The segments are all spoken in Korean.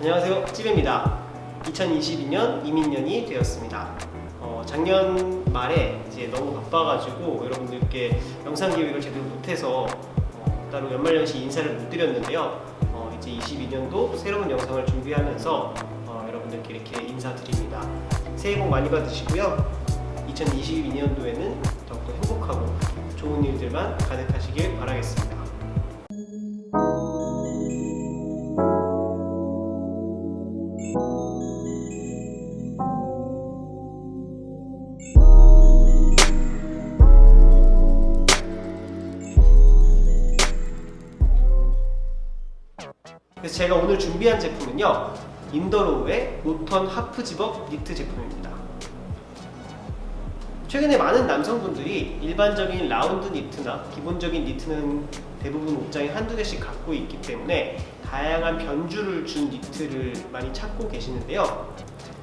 안녕하세요. 찌입니다 2022년 이민년이 되었습니다. 어, 작년 말에 이제 너무 바빠가지고 여러분들께 영상 기획을 제대로 못해서 어, 따로 연말연시 인사를 못 드렸는데요. 어, 이제 22년도 새로운 영상을 준비하면서 어, 여러분들께 이렇게 인사드립니다. 새해 복 많이 받으시고요. 2022년도에는 더욱더 행복하고 좋은 일들만 가득하시길 바라겠습니다. 그래서 제가 오늘 준비한 제품은요 인더로우의 노턴 하프 집업 니트 제품입니다. 최근에 많은 남성분들이 일반적인 라운드 니트나 기본적인 니트는 대부분 옷장에 한두 개씩 갖고 있기 때문에 다양한 변주를 준 니트를 많이 찾고 계시는데요.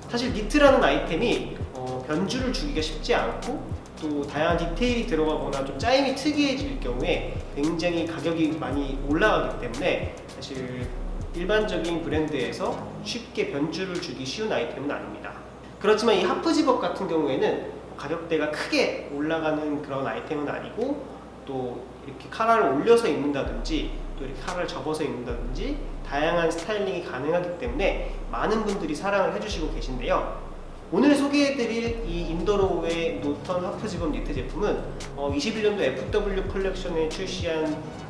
사실 니트라는 아이템이 어, 변주를 주기가 쉽지 않고 또 다양한 디테일이 들어가거나 좀 짜임이 특이해질 경우에 굉장히 가격이 많이 올라가기 때문에 사실 일반적인 브랜드에서 쉽게 변주를 주기 쉬운 아이템은 아닙니다. 그렇지만 이 하프 집업 같은 경우에는 가격대가 크게 올라가는 그런 아이템은 아니고 또 이렇게 카라를 올려서 입는다든지 또 이렇게 카라를 접어서 입는다든지 다양한 스타일링이 가능하기 때문에 많은 분들이 사랑을 해주시고 계신데요. 오늘 소개해드릴 이 인더로우의 노턴 하프 집업 니트 제품은 어, 21년도 FW 컬렉션에 출시한 어,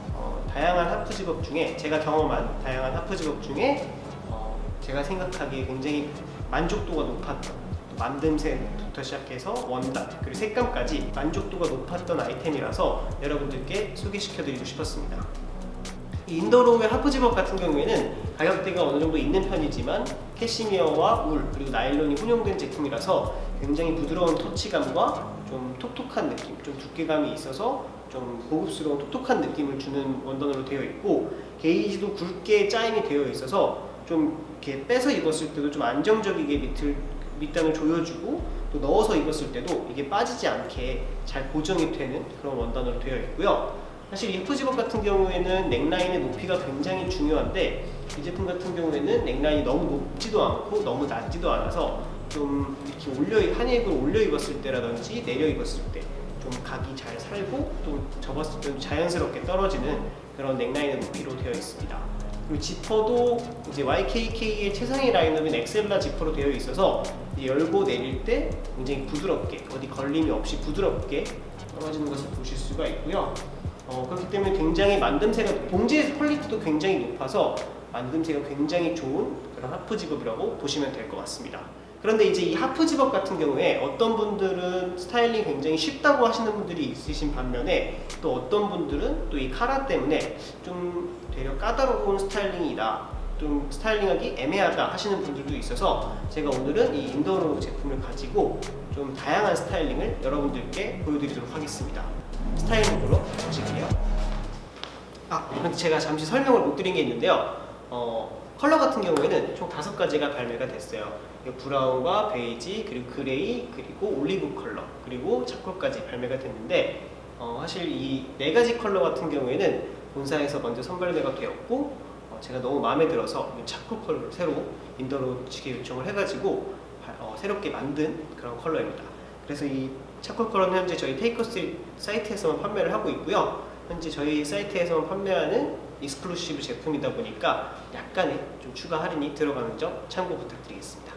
다양한 하프 집업 중에 제가 경험한 다양한 하프 집업 중에 어, 제가 생각하기에 굉장히 만족도가 높았던 또 만듦새부터 시작해서 원단 그리고 색감까지 만족도가 높았던 아이템이라서 여러분들께 소개시켜드리고 싶었습니다. 이 인더로우의 하프 집업 같은 경우에는 가격대가 어느 정도 있는 편이지만 캐시미어와 울 그리고 나일론이 혼용된 제품이라서 굉장히 부드러운 터치감과 좀 톡톡한 느낌, 좀 두께감이 있어서 좀 고급스러운 톡톡한 느낌을 주는 원단으로 되어 있고 게이지도 굵게 짜임이 되어 있어서 좀 이렇게 빼서 입었을 때도 좀 안정적이게 밑을 밑단을 조여주고 또 넣어서 입었을 때도 이게 빠지지 않게 잘 고정이 되는 그런 원단으로 되어 있고요. 사실 이 푸집업 같은 경우에는 넥라인의 높이가 굉장히 중요한데 이 제품 같은 경우에는 넥라인이 너무 높지도 않고 너무 낮지도 않아서 좀 이렇게 올려 한 입을 올려 입었을 때라든지 내려 입었을 때 좀 각이 잘 살고 또 접었을 때 자연스럽게 떨어지는 그런 넥라인의 높이로 되어 있습니다. 그리고 지퍼도 이제 YKK의 최상위 라인업인 엑셀라 지퍼로 되어 있어서 열고 내릴 때 굉장히 부드럽게 어디 걸림이 없이 부드럽게 떨어지는 것을 보실 수가 있고요. 어, 그렇기 때문에 굉장히 만듦새가 봉지의 퀄리티도 굉장히 높아서 만듦새가 굉장히 좋은 그런 하프 집업이라고 보시면 될 것 같습니다. 그런데 이제 이 하프 집업 같은 경우에 어떤 분들은 스타일링 굉장히 쉽다고 하시는 분들이 있으신 반면에 또 어떤 분들은 또 이 카라 때문에 좀 되려 까다로운 스타일링이다. 좀 스타일링하기 애매하다 하시는 분들도 있어서 제가 오늘은 이 인더로 제품을 가지고 좀 다양한 스타일링을 여러분들께 보여드리도록 하겠습니다. 스타일링 보러 보실게요. 아, 그런데 제가 잠시 설명을 못 드린 게 있는데요. 어, 컬러 같은 경우에는 총 다섯 가지가 발매가 됐어요. 브라운과 베이지, 그리고 그레이, 그리고 올리브 컬러, 그리고 차콜까지 발매가 됐는데 어, 사실 이 네 가지 컬러 같은 경우에는 본사에서 먼저 선발매가 되었고 어, 제가 너무 마음에 들어서 이 차콜 컬러를 새로 인더로 측에 요청을 해가지고 바- 어, 새롭게 만든 그런 컬러입니다. 그래서 이 차콜 컬러는 현재 저희 테이커스 사이트에서만 판매를 하고 있고요. 현재 저희 사이트에서만 판매하는 익스클루시브 제품이다 보니까 약간의 좀 추가 할인이 들어가는 점 참고 부탁드리겠습니다.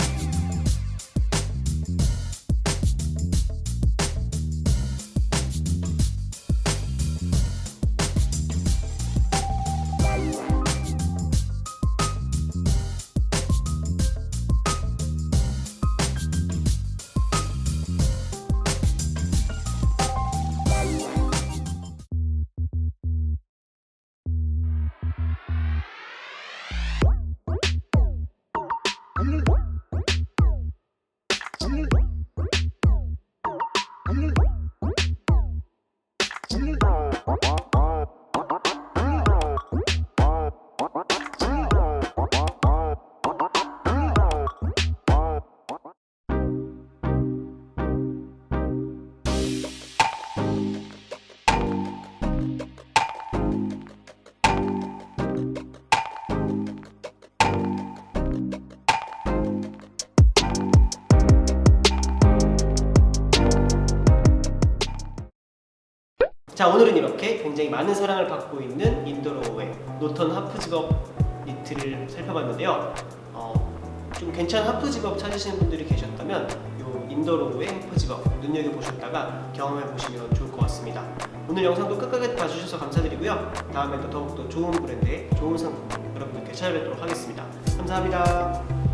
자 오늘은 이렇게 굉장히 많은 사랑을 받고 있는 인도로의 노턴 하프 직업 니트를 살펴봤는데요. 어, 좀 괜찮은 하프 직업 찾으시는 분들이 계셨다면 이 인도로의 하프 직업 눈여겨 보셨다가 경험해 보시면 좋을 것 같습니다. 오늘 영상도 끝까지 봐주셔서 감사드리고요. 다음에도 더욱더 좋은 브랜드의 좋은 상품 여러분들께 찾아뵙도록 하겠습니다. 감사합니다.